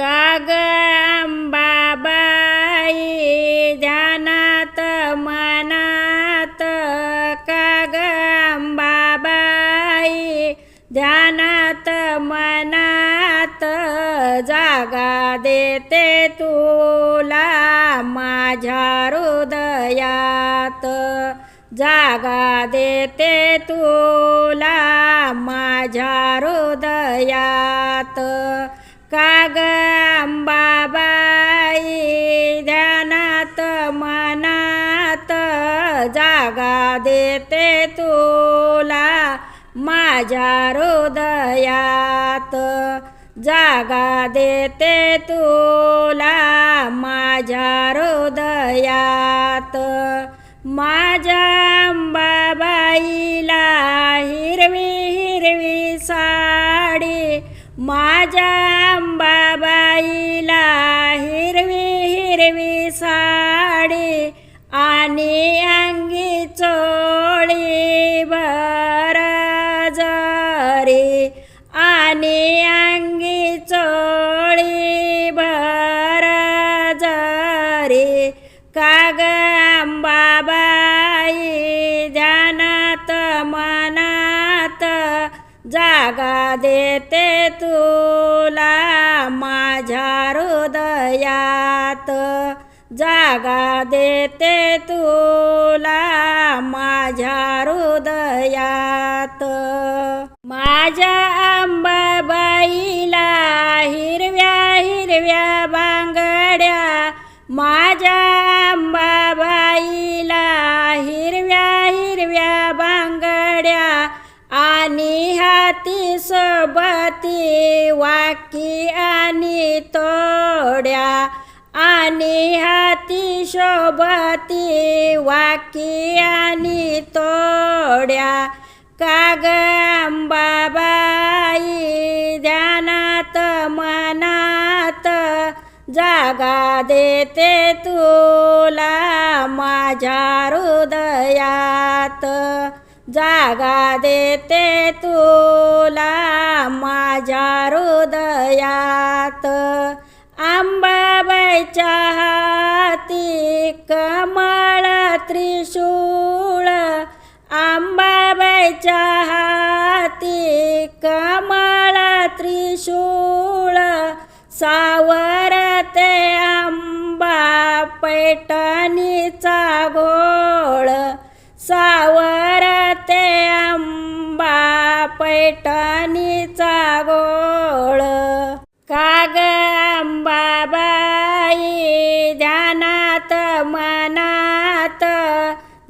काग अंबाबाई ध्यानात मनात काग अंबाबाई ध्यानात मनात जागा देते तुला माझ्या हृदयात. जागा देते तुला माझ्या हृदयात. काग अंबाबाई ध्यानात मनात जागा देते तुला माझ्या हृदयात. जागा देते तुला माझ्या हृदयात. माझ्या अंबाबाईला हिरवी हिरवी साडी माझ्या साडी आणि अंगी चोळी भर जरी आणि अंगी चोळी भर रे काग अंबाबाई ध्यानात मनात जागा देते तुला माझ्या हृदयात जागा देते तुला माझ्या हृदयात. माझ्या अंबाबाईला हिरव्या हिरव्या बांगड्या. माझ्या अंबाबाईला हिरव्या हिरव्या बांगड्या. आणि हाती सोबती वाकी आणि तोड्या. आणि हाती शोभती वाकी आणि तोड्या. काग अंबाबाई ध्यानात मनात जागा देते तुला माझ्या हृदयात. जागा देते तुला माझ्या हृदयात. त्याच्या हाती कमळ त्रिशूळ आंबाबाईच्या हाती कमळ त्रिशूळ सावरते आंबा पैठणीचा घोळ सावरते आंबा पैठ जाई ध्यानात मनात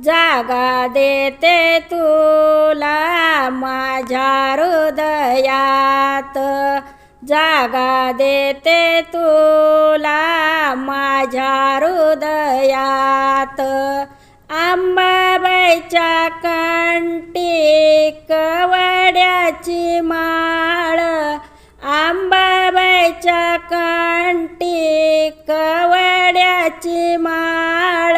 जागा देते तुला माझ्या हृदयात. जागा देते तुला माझ्या हृदयात. आंबाबाईच्या कंटी कवड्याची माळ कांटी कवड्याची माळ.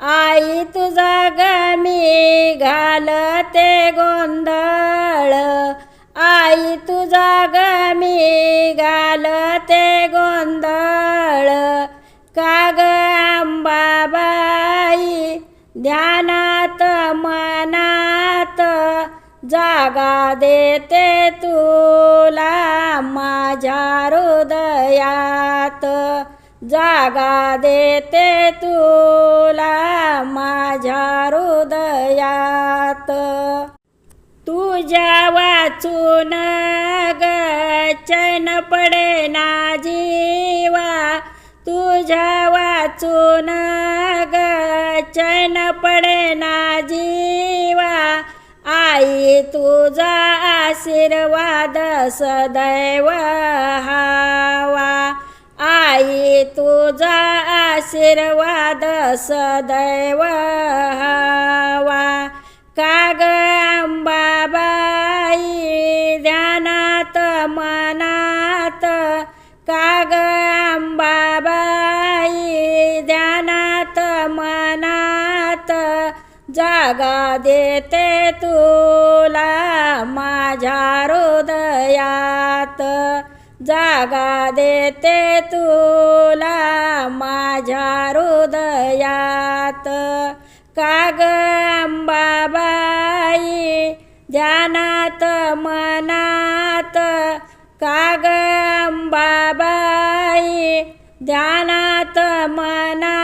आई तुझा गमी घालते गोंधळ. आई तुझा गमी घालते गोंधळ. काग अंबाबाई ध्यान जागा देते तुला माझ्या हृदयात. जागा देते तुला माझ्या हृदयात. तुझ्या वाचून ग चैन पडे ना जीवा. तुझ्या वाचून गचन चैन पडे ना तुझा आशीर्वाद सदैव हावा. आई तुझा आशीर्वाद सदैव हावा. जागा देते तुला माझ्या हृदयात. जागा देते तुला माझ्या हृदयात. काग अंबाबाई ध्यानात मनात. काग अंबाबाई ध्यानात मनात.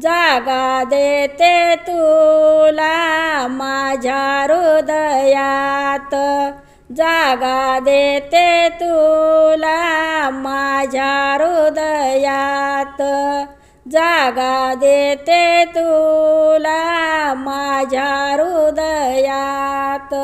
जागा देते तुला माझ्या हृदयात. जागा देते तुला माझ्या हृदयात. जागा देते तुला माझ्या हृदयात.